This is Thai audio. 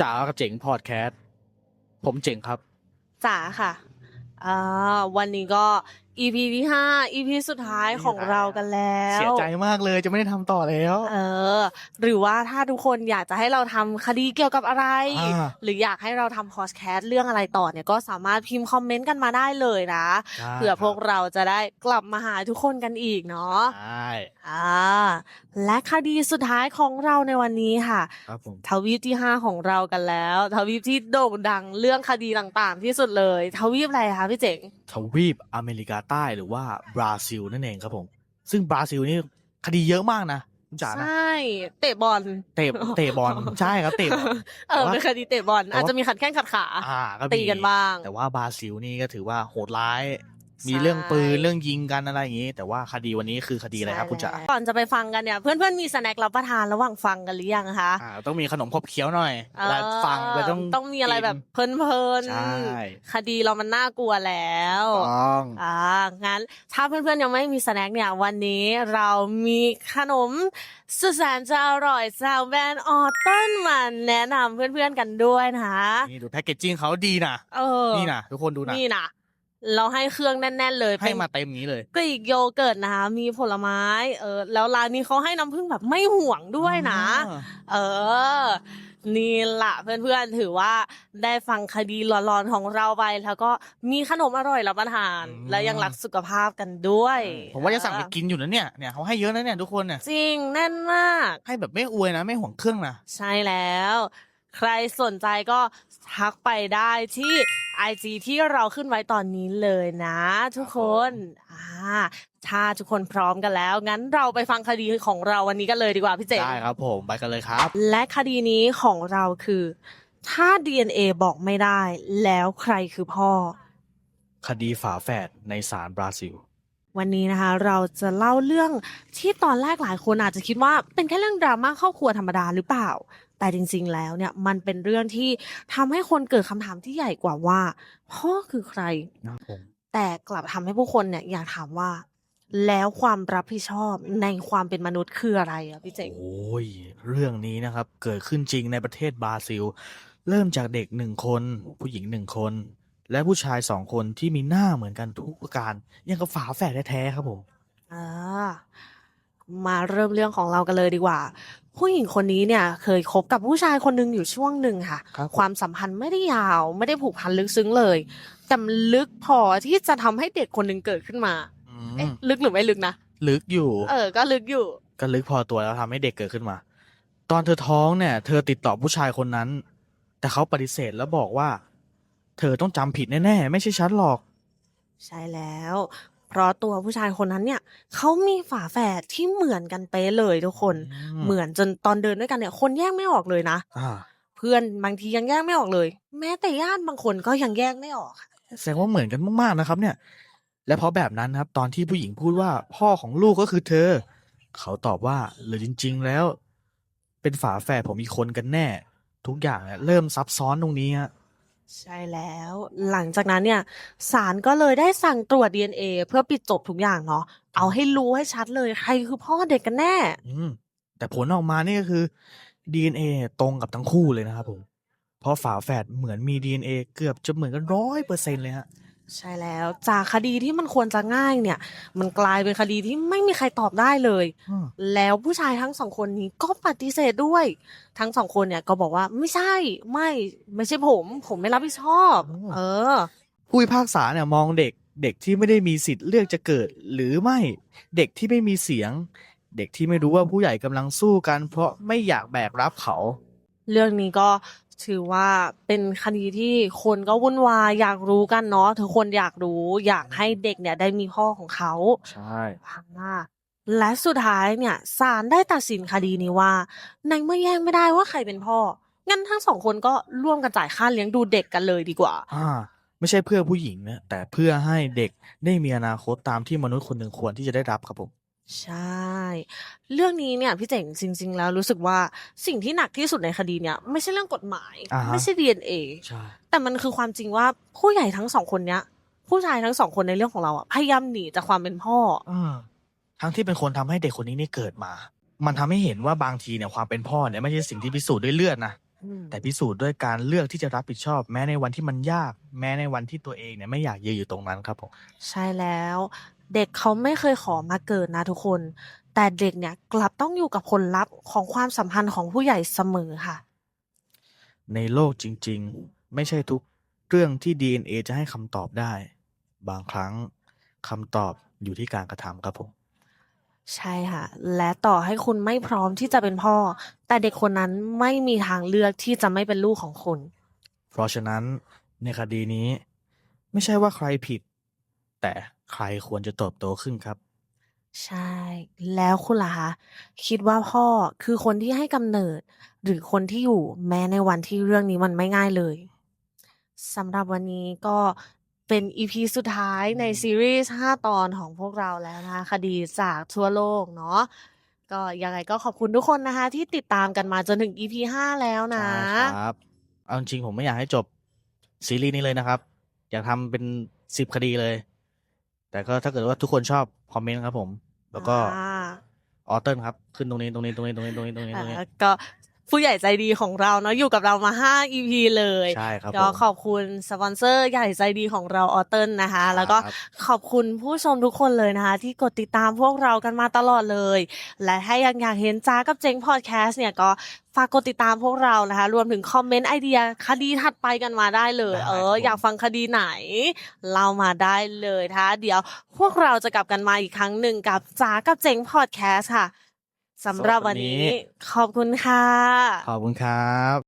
จ๋ากับเจ๋งพอดแคสต์ผมเจ๋งครับจ๋าค่ะอ่าวันนี้ก็ EP ที่ห้า EP สุดท้ายของเรากันแล้ว เสียใจมากเลยจะไม่ได้ทำต่อแล้ว เออ หรือว่าถ้าทุกคนอยากจะให้เราทำคดีเกี่ยวกับอะไรอ่าหรืออยากให้เราทำพอดแคสต์เรื่องอะไรต่อเนี่ยก็สามารถพิมพ์คอมเมนต์กันมาได้เลยนะใช่เผื่อพวกเราจะได้กลับมาหาทุกคนกันอีกเนาะใช่อ่าและคดีสุดท้ายของเราในวันนี้ค่ะครับผมทวีปที่ห้าของเรากันแล้ว ทวีปที่โด่งดังเรื่องคดีต่างๆ ที่สุดเลย ทวีปอะไรคะพี่เจ๋ง ทวีปอเมริกาใต้หรือว่าบราซิลนั่นเองครับผม ซึ่งบราซิลนี่คดีเยอะมากนะคุณจ๋าใชนะ่เตะบอลเตะเตะบอลใช่ครับเตะบอลเออแต่ว่าเป็นคดีเตะบอลแต่ว่าอาจจะมีขัดแข้งขัดขาอ่าก็มีตีกันบ้างแต่ว่าบราซิลนี่ก็ถือว่าโหดร้าย มีใช่เรื่องปืนเรื่องยิงกันอะไรอย่างนี้ แต่ว่าคดีวันนี้คือคดีอะไรครับคุณจ๋าใช่แล้วก่อนจะไปฟังกันเนี่ย เพื่อนๆมีสแน็ครับประทานระหว่างฟังกันหรือยังคะอ่าต้องมีขนมขบเคี้ยวหน่อยเออเวลาฟังไปต้องต้องมีอะไรแบบกินเพลินใช่ๆคดีเรามันน่ากลัวแล้วต้องอ่างั้นถ้าเพื่อนๆยังไม่มีสแน็คเนี่ยวันนี้เรามีขนมสุดแสนจะอร่อยจากแบรนด์ออเติ้ลมันแนะนำเพื่อนๆกันด้วยนะคะนี่ดูแพคเกจจิ้งเขาดีนะเออนี่นะทุกคนดูนะนี่นะ เราให้เครื่องแน่น ๆ เลยให้เป็นมาเต็มนี้เลยกรีกโยเกิร์ตนะคะ มีผลไม้ เออ แล้วร้านนี้เขาให้น้ำผึ้งแบบไม่ห่วงด้วยนะอ่าเออ นี่ละเพื่อนๆ ถือว่าได้ฟังคดีร้อนๆของเราไป แล้วก็มีขนมอร่อยรับประทาน และยังรักสุขภาพกันด้วย ผมว่าจะสั่งไปกินอยู่นะเนี่ย เนี่ยเขาให้เยอะนะเนี่ยทุกคนเนี่ย จริงแน่นมาก ให้แบบไม่อวยนะไม่ห่วงเครื่องนะ ใช่แล้ว ใครสนใจก็ทักไปได้ที่ IG ที่เราขึ้นไว้ตอนนี้เลยนะ ทุกคนอ่าถ้าทุกคนพร้อมกันแล้ว งั้นเราไปฟังคดีของเราวันนี้กันเลยดีกว่าพี่เจ๋งได้ครับผมไปกันเลยครับ และคดีนี้ของเราคือ ถ้า DNA บอกไม่ได้ แล้วใครคือพ่อ คดีฝาแฝดในศาลบราซิลวันนี้นะคะเราจะเล่าเรื่องที่ตอนแรกหลายคนอาจจะคิดว่าเป็นแค่เรื่องดราม่าครอบครัวธรรมดาหรือเปล่า แต่จริงๆแล้วเนี่ยมันเป็นเรื่องที่ทำให้คนเกิดคำถามที่ใหญ่กว่าว่า พ่อคือใครนะผมแต่กลับทำให้ผู้คนเนี่ยอยากถามว่า แล้วความรับผิดชอบในความเป็นมนุษย์คืออะไรอะพี่เจ๋ง โอ้ยเรื่องนี้นะครับ เกิดขึ้นจริงในประเทศบราซิล เริ่มจากเด็กหนึ่งคน ผู้หญิงหนึ่งคน และผู้ชายสองคนที่มีหน้าเหมือนกันทุกประการยังกับฝาแฝดแท้ๆครับผม อ่ามาเริ่มเรื่องของเรากันเลยดีกว่า ผู้หญิงคนนี้เนี่ยเคยคบกับผู้ชายคนหนึ่งอยู่ช่วงหนึ่งค่ะ ครับผมความสัมพันธ์ไม่ได้ยาว ไม่ได้ผูกพันลึกซึ้งเลย แต่มันลึกพอที่จะทำให้เด็กคนหนึ่งเกิดขึ้นมาอืเอ๊ะมลึกหรือไม่ลึกนะลึกอยู่ เออ ก็ลึกอยู่ ก็ลึกพอตัวแล้วทำให้เด็กเกิดขึ้นมา ตอนเธอท้องเนี่ย เธอติดต่อผู้ชายคนนั้น แต่เขาปฏิเสธแล้วบอกว่า เธอต้องจำผิดแน่ๆ ไม่ใช่ฉันหรอก ใช่แล้ว เพราะตัวผู้ชายคนนั้นเนี่ยเขามีฝาแฝดที่เหมือนกันเป๊ะเลยทุกคนอืมเหมือนจนตอนเดินด้วยกันเนี่ยคนแยกไม่ออกเลยนะอ่าเพื่อนบางทียังแยกไม่ออกเลย แม้แต่ญาติบางคนก็ยังแยกไม่ออกค่ะแสดงว่าเหมือนกันมากๆนะครับ เนี่ย และเพราะแบบนั้นครับ ตอนที่ผู้หญิงพูดว่าพ่อของลูกก็คือเธอ เขาตอบว่าหรือจริง ๆ แล้ว เป็นฝาแฝดผมอีกคนกันแน่ ทุกอย่างเนี่ยเริ่มซับซ้อนตรงนี้ฮะ ใช่แล้ว หลังจากนั้นเนี่ยศาลก็เลยได้สั่งตรวจ DNA เพื่อปิดจบทุกอย่างเนาะเอาให้รู้ให้ชัดเลยใครคือพ่อเด็กกันแน่ อืม แต่ผลออกมานี่ก็คือ DNA ตรงกับทั้งคู่เลยนะครับผม เพราะฝาแฝดเหมือนมี DNA เกือบจะเหมือนกันร้อยเปอร์เซ็นเลยฮะ ใช่แล้วจากคดีที่มันควรจะง่ายเนี่ย มันกลายเป็นคดีที่ไม่มีใครตอบได้เลย อืมแล้วผู้ชายทั้งสองคนนี้ก็ปฏิเสธด้วย ทั้งสองคนเนี่ยก็บอกว่าไม่ใช่ไม่ไม่ใช่ผม ผมไม่รับผิดชอบ เออ ผู้พิพากษาเนี่ยมองเด็กเด็กที่ไม่ได้มีสิทธิ์เลือกจะเกิด หรือไม่เด็กที่ไม่มีเสียง เด็กที่ไม่รู้ว่าผู้ใหญ่กำลังสู้กัน เพราะไม่อยากแบกรับเขา เรื่องนี้ก็ถือว่าเป็นคดีที่คนก็วุ่นวายอยากรู้กันเนาะทุกคนอยากรู้อยากให้เด็กเนี่ยได้มีพ่อของเขาใช่อ่าและสุดท้ายเนี่ยศาลได้ตัดสินคดีนี้ว่า ในเมื่อแยกไม่ได้ว่าใครเป็นพ่อ งั้นทั้งสองคนก็ร่วมกันจ่ายค่าเลี้ยงดูเด็กกันเลยดีกว่า อ่า ไม่ใช่เพื่อผู้หญิงนะแต่เพื่อให้เด็กได้มีอนาคตตามที่มนุษย์คนหนึ่งควรที่จะได้รับครับผม ใช่ เรื่องนี้เนี่ยพี่เจ๋งจริง ๆ แล้วรู้สึกว่าสิ่งที่หนักที่สุดในคดีเนี่ยไม่ใช่เรื่องกฎหมาย อ่าฮะ ไม่ใช่ DNA ใช่ แต่มันคือความจริงว่าผู้ใหญ่ทั้งสองคนเนี้ย ผู้ชายทั้งสองคนในเรื่องของเราอะพยายามหนีจากความเป็นพ่อ อืมทั้งที่เป็นคนทำให้เด็กคนนี้นี่เกิดมา มันทำให้เห็นว่าบางทีเนี่ยความเป็นพ่อเนี่ยไม่ใช่สิ่งที่พิสูจน์ด้วยเลือดนะอืมแต่พิสูจน์ด้วยการเลือกที่จะรับผิดชอบ แม้ในวันที่มันยาก แม้ในวันที่ตัวเองเนี่ยไม่อยากยืนอยู่ตรงนั้นครับผม ใช่แล้ว เด็กเขาไม่เคยขอมาเกิดนะทุกคน แต่เด็กเนี่ยกลับต้องอยู่กับผลลัพธ์ของความสัมพันธ์ของผู้ใหญ่เสมอค่ะ ในโลกจริงๆ ไม่ใช่ทุกเรื่องที่ DNA จะให้คำตอบได้ บางครั้งคำตอบอยู่ที่การกระทำครับผมใช่ค่ะ และต่อให้คุณไม่พร้อมที่จะเป็นพ่อ แต่เด็กคนนั้นไม่มีทางเลือกที่จะไม่เป็นลูกของคุณ เพราะฉะนั้นในคดีนี้ ไม่ใช่ว่าใครผิด แต่ ใครควรจะเติบโตขึ้นครับ ใช่ แล้วคุณล่ะคะ คิดว่าพ่อคือคนที่ให้กำเนิด หรือคนที่อยู่แม้ในวันที่เรื่องนี้มันไม่ง่ายเลย สำหรับวันนี้ก็เป็นอีพีสุดท้ายในซีรีส์ 5 ตอนของพวกเราแล้วนะคะ คดีจากทั่วโลกเนาะ ก็ยังไงก็ขอบคุณทุกคนนะคะ ที่ติดตามกันมาจนถึง EP 5 แล้วนะใช่ครับ เอาจริง ๆ ผมไม่อยากให้จบซีรีส์นี้เลยนะครับ อยากทำเป็นสิบคดีเลย แต่ก็ถ้าเกิดว่าทุกคนชอบคอมเมนต์ครับผม แล้วก็อ่าออเติร์นครับ ขึ้นตรงนี้ตรงนี้ตรงนี้ตรงนี้ตรงนี้ตรงนี้ตรงนี้อ่าก็ ผู้ใหญ่ใจดีของเราเนาะอยู่กับเรามา 5 EP เลยใช่ครับก็ผมขอบคุณสปอนเซอร์ใหญ่ใจดีของเราออเติลนะคะ แล้วก็ครับขอบคุณผู้ชมทุกคนเลยนะคะ ที่กดติดตามพวกเรากันมาตลอดเลย และถ้ายังอยากเห็นจ้ากับเจ๊งพอดแคสต์เนี่ยก็ฝากกดติดตามพวกเรานะคะ รวมถึงคอมเมนต์ไอเดียคดีถัดไปกันมาได้เลยได้เอครัอบผมอยากฟังคดีไหนเล่ามาได้เลยนะคะเดี๋ยวพวกเราจะกลับกันมาอีกครั้งหนึ่งกับจ้ากับเจ๊งพอดแคสต์ค่ะ สำหรับวันนี้ขอบคุณค่ะ ขอบคุณครับ